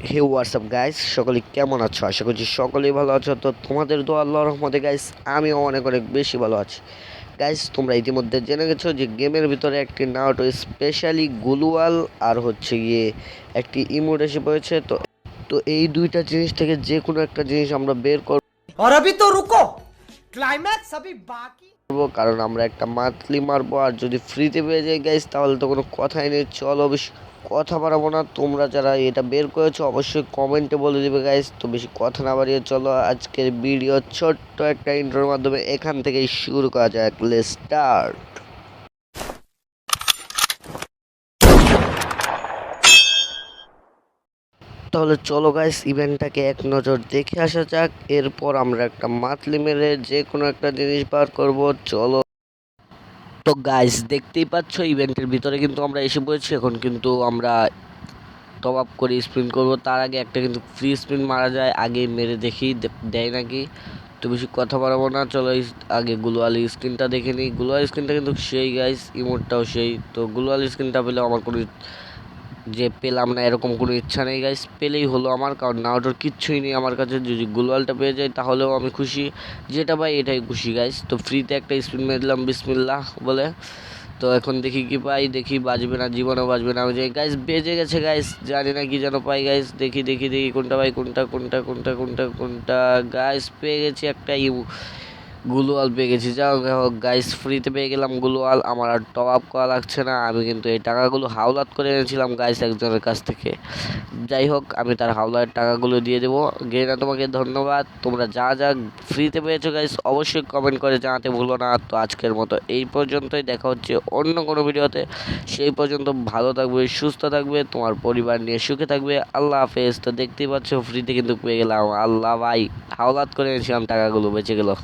হে WhatsApp guys সকলে কেমন আছো আশা করছি সকলেই ভালো আছো তো তোমাদের দোয়া আল্লাহর রহমতে গাইস আমিও অনেক অনেক বেশি ভালো আছি গাইস তোমরা ইতিমধ্যে জেনে গেছো যে গেমের ভিতরে একটি নাওটো স্পেশালি গুলুয়াল আর হচ্ছে গিয়ে একটি ইমোট এসে পড়েছে তো তো এই দুইটা জিনিস থেকে যে কোনো একটা জিনিস আমরা বের করব और अभी तो रुको क्लाइमैक्स अभी बाकी কারণ আমরা একটা মান্থলি মারবো আর যদি ফ্রিতে পেয়ে যাই গাইস তাহলে তো কোনো কথাই নেই চলো বেশি কথা বাড়াবো না, তোমরা যারা এটা বের করেছ অবশ্যই কমেন্টে বলে দিবে গাইস তো বেশি কথা না বাড়িয়ে চলো, আজকের ভিডিও ছোট্ট একটা ইন্ট্রোর মাধ্যমে এখান থেকেই শুরু করা যাক। লেটস স্টার্ট তাহলে চলো গাইস ইভেন্টটাকে এক নজর দেখে আসা যাক। এরপর আমরা একটা মাতলি মেরে যে কোনো একটা জিনিস বার করব। চলো। তো গাইস দেখতেই পাচ্ছ ইভেন্টের ভিতরে কিন্তু আমরা এসে পড়েছি। এখন কিন্তু আমরা টপ আপ করে স্পিন করব। তার আগে একটা কিন্তু ফ্রি স্পিন মারা যায়, আগে মেরে দেখি দেয় নাকি? তো বেশি কথা বাড়াবো না, চলো আগে গুলোয়ালি স্ক্রিনটা দেখে নিই। গুলোয়ালি স্ক্রিনটা কিন্তু সেই গাইস ইমোটটাও সেই। তো গুলোয়ালি স্ক্রিনটা পেলে আমার কোনো যে পেলাম না, এরকম কোনো ইচ্ছা নেই গাইস পেলেই হলো আমার, কারণ নাওটার কিচ্ছুই নেই আমার কাছে। যদি গুলওয়ালটা পেয়ে যাই, তাহলেও আমি খুশি। যেটা পাই এটাই খুশি গাইস তো ফ্রিতে একটা স্পিন মেরে দিলাম বিসমিল্লাহ বলে। তো এখন দেখি কি পাই, দেখি বাজবে না, জীবনও বাজবে না। আমি যাই গাইস বেজে গেছে গাইস জানি না কি যেন পাই গাইস দেখি দেখি দেখি কোনটা পাই, কোনটা কোনটা কোনটা কোনটা কোনটা। গাইস পেয়ে গেছি একটা ইউ। গুলোয়াল পেয়ে গেছি। যাও হোক গাইস ফ্রিতে পেয়ে গেলাম গুলোয়াল আমার আর টপ আপ করা লাগছে না। আমি কিন্তু এই টাকাগুলো হাওলাত করে এনেছিলাম গাইস একজনের কাছ থেকে। যাই হোক, আমি তার হাওলার টাকাগুলো দিয়ে দেবো। গেনা, তোমাকে ধন্যবাদ। তোমরা যা যা ফ্রিতে পেয়েছ গাইস অবশ্যই কমেন্ট করে জানাতে ভুলো না। তো আজকের মতো এই পর্যন্তই। দেখা হচ্ছে অন্য কোনো ভিডিওতে। সেই পর্যন্ত ভালো থাকবে, সুস্থ থাকবে, তোমার পরিবার নিয়ে সুখে থাকবে। আল্লাহ হাফেজ। তো দেখতেই পাচ্ছ ফ্রিতে কিন্তু পেয়ে গেলাম। আল্লাহ, ভাই, হাওলাত করে এনেছিলাম, টাকাগুলো বেঁচে গেলো।